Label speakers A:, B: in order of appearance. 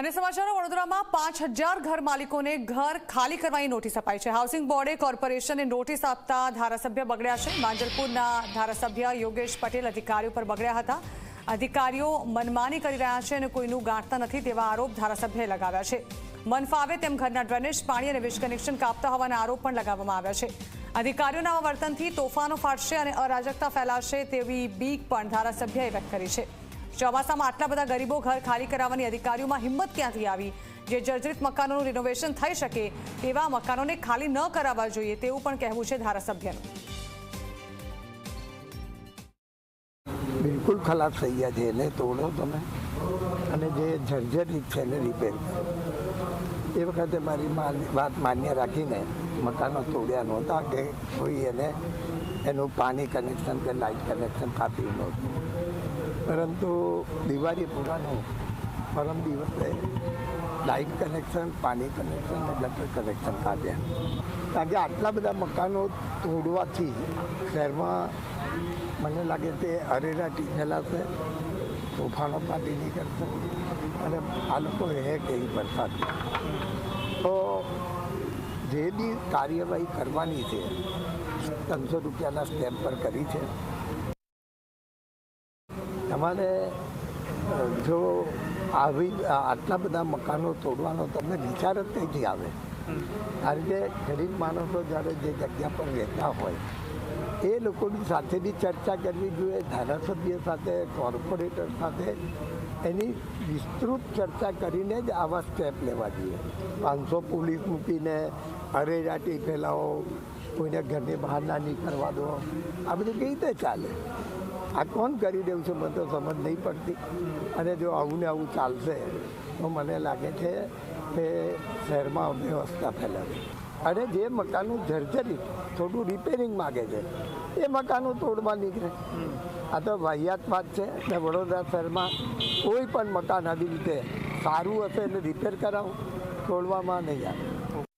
A: અને સમાચારો, વડોદરામાં પાંચ હજાર ઘર માલિકોને ઘર ખાલી કરવાની નોટિસ અપાઈ છે. હાઉસિંગ બોર્ડે કોર્પોરેશનને નોટિસ આપતા ધારાસભ્ય બગડ્યા છે. માંજલપુરના ધારાસભ્ય યોગેશ પટેલ અધિકારીઓ પર બગડ્યા હતા. અધિકારીઓ મનમાની કરી રહ્યા છે અને કોઈનું ગાંઠતા નથી તેવા આરોપ ધારાસભ્યએ લગાવ્યા છે. મન ફાવે તેમ ઘરના ડ્રેનેજ, પાણી અને વીજ કનેક્શન કાપતા હોવાના આરોપ પણ લગાવવામાં આવ્યા છે. અધિકારીઓના વર્તનથી તોફાનો ફાટશે અને અરાજકતા ફેલાશે તેવી બીક પણ ધારાસભ્યએ વ્યક્ત કરી છે. ચોમાસામાં આટલા બધા ગરીબો ઘર ખાલી કરાવવાની અધિકારીઓમાં હિંમત ક્યાંથી આવી? જે જર્જરિત મકાનોનું રિનોવેશન થઈ શકે, તેવા મકાનોને ખાલી ન કરાવવા જોઈએ તેવું પણ કહેવું છે ધારાસભ્યનું.
B: બિલકુલ ખલાસ થઈ ગયા છે, એને તોડો તમે. અને જે જર્જરિત છે એને રિપેર એ વખતે મારી વાત માન્ય રાખીને મકાનો તોડ્યા નહોતા કે કોઈ એને, એનું પાણી કનેક્શન કે લાઇટ કનેક્શન કાપ્યું નહોતું. પરંતુ દિવાળી પૂરાનો પરમ દિવસે લાઇટ કનેક્શન પાણી કનેક્શન ઇલેક્ટ્રિક કનેક્શન કાઢ્યા કારણ કે આટલા બધા મકાનો તોડવાથી શહેરમાં મને લાગે તે અરેરાટી ફેલાશે તોફાનો પાટી નીકળશે અને આ લોકો હે કેવી વરસાદ. તો જે બી કાર્યવાહી કરવાની છે, ત્રણસો રૂપિયાના સ્ટેમ્પ પર કરી છે. તમારે જો આવી આટલા બધા મકાનો તોડવાનો તમને વિચાર જ નહીં આવે. કારણ કે ગરીબ માણસો જ્યારે જે જગ્યા પર રહેતા હોય, એ લોકોની સાથે બી ચર્ચા કરવી જોઈએ, ધારાસભ્ય સાથે, કોર્પોરેટર સાથે, એની વિસ્તૃત ચર્ચા કરીને જ આવા સ્ટેપ લેવા જોઈએ. પાંચસો પોલીસ મૂકીને અરેરાટી ફેલાવો કોઈને ઘરની બહાર ના નીકળવા દો. આ બધું કઈ રીતે ચાલે? આ કોણ કરી દેવું છે? મને તો સમજ નહીં પડતી. અને જો આવું ને આવું ચાલશે, તો મને લાગે છે કે શહેરમાં અવ્યવસ્થા ફેલાવે અને જે મકાનનું જર્જરિત, થોડું રિપેરિંગ માગે છે, એ મકાનો તોડવા નીકળે. આ તો વાહિયાત વાત છે ને વડોદરા શહેરમાં કોઈ પણ મકાન આવી રીતે સારું હશે એટલે રિપેર કરાવો, તોડવામાં નહીં આવે.